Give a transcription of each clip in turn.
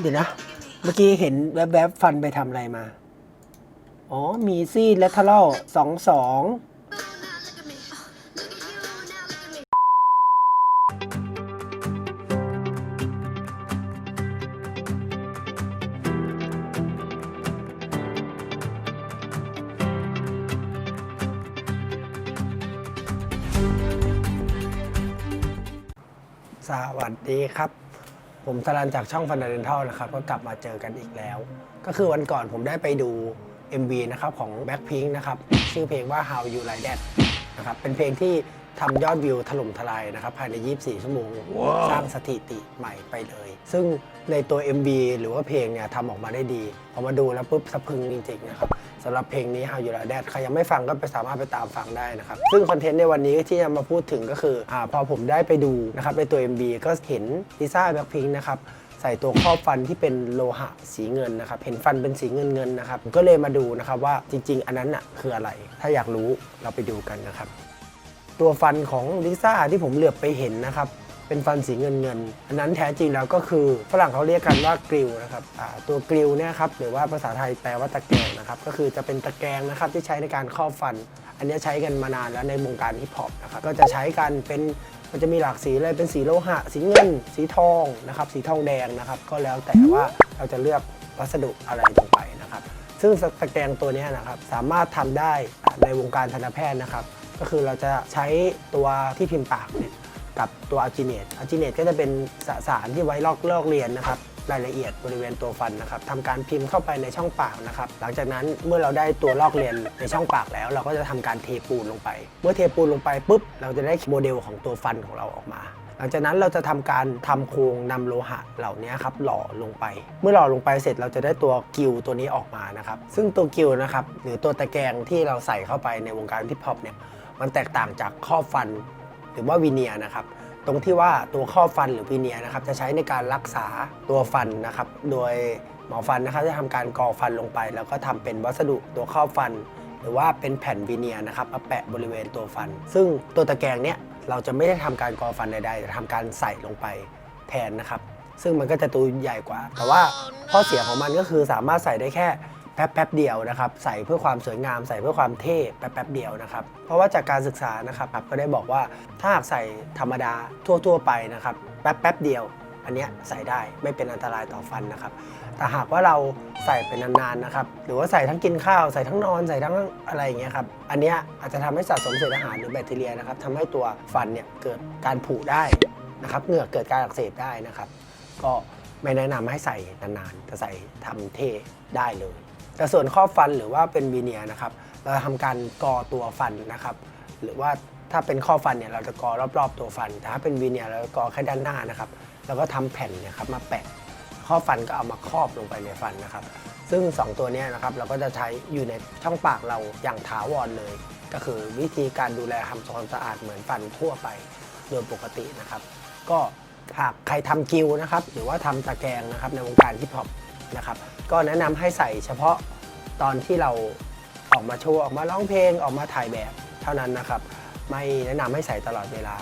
เดี๋ยวนะ เมื่อกี้เห็นแวบๆฟันไปทำอะไรมา อ๋อ มีซี่และทะเลาสองสองสวัสดีครับ ผมสรันจากช่องฟันเดนทัลนะครับก็กลับมาเจอกันอีกแล้ว ก็คือวันก่อนผมได้ไปดู MV นะครับของ Blackpink นะครับชื่อเพลงว่า How You Like That นะครับเป็นเพลงที่ทำยอดวิวถล่มทลายนะครับภายใน 24 ชั่วโมงสร้างสถิติใหม่ไปเลย ซึ่งในตัว MV หรือว่าเพลงเนี่ยทำออกมาได้ดีพอมาดูแล้วปุ๊บสะพรึงจริงๆนะครับ สำหรับเพลงนี้ How You Like That ใครยังไม่ฟังก็ไปสามารถไปตามฟังได้นะครับ ซึ่งคอนเทนต์ในวันนี้ที่จะมาพูดถึงก็คืออพอผมได้ไปดูนะครับในตัว MV ก็เห็นลิซ่าแบ็คพิงนะครับใส่ตัวครอบฟันที่เป็นโลหะสีเงินนะครับ เห็นฟันเป็นสีเงินเงินนะครับ ก็เลยมาดูนะครับว่าจริง ๆ อันนั้นน่ะคืออะไร ถ้าอยากรู้เราไปดูกันนะครับ ตัวฟันของลิซ่าที่ผมเหลือบไปเห็นนะครับ เป็นฟันสีเงินเงิน อันนั้นแท้จริงแล้วก็คือฝรั่งเขาเรียกกันว่ากริลนะครับตัวกริลเนี่ยครับหรือว่าภาษาไทยแปลว่าตะแกรงนะครับก็คือจะเป็นตะแกรงนะครับที่ใช้ในการครอบฟัน อันนี้ใช้กันมานานแล้วในวงการฮิปฮอปนะครับก็จะใช้กันเป็นมันจะมีหลากสีเลยเป็นสีโลหะ สีเงิน สีทองนะครับสีทองแดงนะครับก็แล้วแต่ว่าเราจะเลือกวัสดุอะไรลงไปนะครับ ซึ่งตะแกรงตัวนี้นะครับสามารถทำได้ในวงการทันตแพทย์นะครับก็คือเราจะใช้ตัวที่พิมพ์ปากเนี่ย กับตัวอาจิเนตอาจิเนตก็จะเป็นสสารที่ไว้ลอกลอกเรียนนะครับรายละเอียดบริเวณตัวฟันนะครับทำการพิมพ์เข้าไปในช่องปากนะครับ หลังจากนั้นเมื่อเราได้ตัวลอกเรียนในช่องปากแล้ว เราก็จะทำการเทปูนลงไป เมื่อเทปูนลงไปปุ๊บ เราจะได้โมเดลของตัวฟันของเราออกมา หลังจากนั้นเราจะทำการทำโครงนำโลหะเหล่านี้ครับหล่อลงไป เมื่อหล่อลงไปเสร็จเราจะได้ตัวกิวตัวนี้ออกมานะครับ ซึ่งตัวกิวนะครับหรือตัวตะแกรงที่เราใส่เข้าไปในวงการที่พอปเนี่ยมันแตกต่างจากข้อฟัน หรือว่าวีเนียนะครับตรงที่ว่าตัวข้อฟันหรือวีเนียนะครับจะใช้ในการรักษาตัวฟันนะครับ โดยหมอฟันนะครับจะทำการกรอฟันลงไป แล้วก็ทำเป็นวัสดุตัวข้อฟัน หรือว่าเป็นแผ่นวีเนียนะครับมาแปะบริเวณตัวฟัน ซึ่งตัวตะแกรงเนี้ยเราจะไม่ได้ทำการกรอฟันใดๆแต่ทำการใส่ลงไปแทนนะครับ ซึ่งมันก็จะตัวใหญ่กว่า แต่ว่าข้อเสียของมันก็คือสามารถใส่ได้แค่ แป๊บแป๊บๆเดียวนะครับ ใส่เพื่อความสวยงาม ใส่เพื่อความเท่แป๊บแป๊บๆเดียวนะครับ เพราะว่าจากการศึกษานะครับก็ได้บอกว่าถ้าหากใส่ธรรมดาทั่ว ๆ ไปนะครับแป๊บแป๊บๆเดียว อันเนี้ยใส่ได้ไม่เป็นอันตรายต่อฟันนะครับ แต่หากว่าเราใส่เป็นนานๆนะครับ หรือว่าใส่ทั้งกินข้าวใส่ทั้งนอนใส่ทั้งอะไรอย่างเงี้ยครับ อันเนี้ยอาจจะทำให้สะสมเศษอาหารหรือแบคทีเรียนะครับทำให้ตัวฟันเนี่ยเกิดการผุได้นะครับเหงือกเกิดการอักเสบได้นะครับ ก็ไม่แนะนำให้ใส่นานๆจะใส่ทำเท่ได้เลย แต่ส่วนข้อบฟันหรือว่าเป็นวีเนียนะครับ เราทำการกอตัวฟันนะครับ หรือว่าถ้าเป็นข้อฟันเนี่ยเราจะกอรอบๆตัวฟัน แต่ถ้าเป็นวีเนียเราจะกอแค่ด้านหน้านะครับ แล้วก็ทำแผ่นเนี่ยครับมาแปะ ข้อฟันก็เอามาครอบลงไปในฟันนะครับ ซึ่ง 2 ตัวนี้นะครับเราก็จะใช้อยู่ในช่องปากเราอย่างถาวรเลย ก็คือวิธีการดูแลทำความสะอาดเหมือนฟันทั่วไปโดยปกตินะครับ ก็หากใครทำกิวนะครับ หรือว่าทำตะแกรงนะครับในวงการฮิปฮอป นะครับ ก็แนะนำให้ใส่เฉพาะตอนที่เราออกมาโชว์ออกมาร้องเพลงออกมาถ่ายแบบเท่านั้นนะครับ ไม่แนะนำให้ใส่ตลอดเวลา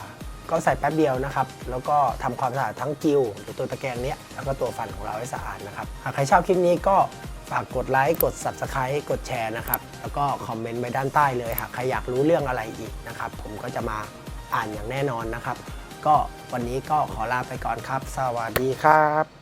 ก็ใส่แป๊บเดียวนะครับ แล้วก็ทำความสะอาดทั้งกิวหรือตัวตะแกรงเนี้ยแล้วก็ตัวฟันของเราให้สะอาดนะครับ หากใครชอบคลิปนี้ก็ฝากกดไลค์กด Subscribe กดแชร์นะครับ แล้วก็คอมเมนต์ไว้ด้านใต้เลยหากใครอยากรู้เรื่องอะไรอีกนะครับ ผมก็จะมาอ่านอย่างแน่นอนนะครับ ก็วันนี้ก็ขอลาไปก่อนครับ สวัสดีครับ